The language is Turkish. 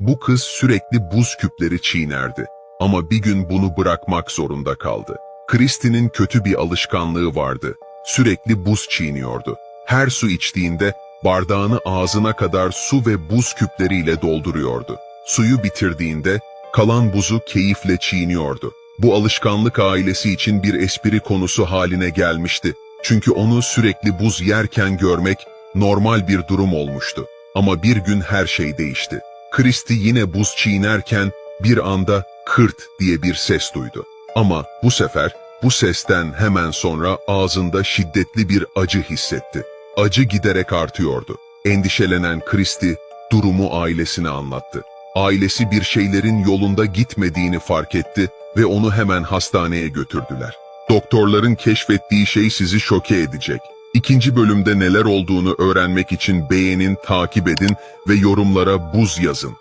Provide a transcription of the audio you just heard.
Bu kız sürekli buz küpleri çiğnerdi. Ama bir gün bunu bırakmak zorunda kaldı. Christie'nin kötü bir alışkanlığı vardı. Sürekli buz çiğniyordu. Her su içtiğinde bardağını ağzına kadar su ve buz küpleriyle dolduruyordu. Suyu bitirdiğinde kalan buzu keyifle çiğniyordu. Bu alışkanlık ailesi için bir espri konusu haline gelmişti. Çünkü onu sürekli buz yerken görmek normal bir durum olmuştu. Ama bir gün her şey değişti. Christie yine buz çiğnerken bir anda kırt diye bir ses duydu. Ama bu sefer bu sesten hemen sonra ağzında şiddetli bir acı hissetti. Acı giderek artıyordu. Endişelenen Christie durumu ailesine anlattı. Ailesi bir şeylerin yolunda gitmediğini fark etti ve onu hemen hastaneye götürdüler. Doktorların keşfettiği şey sizi şoke edecek. İkinci bölümde neler olduğunu öğrenmek için beğenin, takip edin ve yorumlara buz yazın.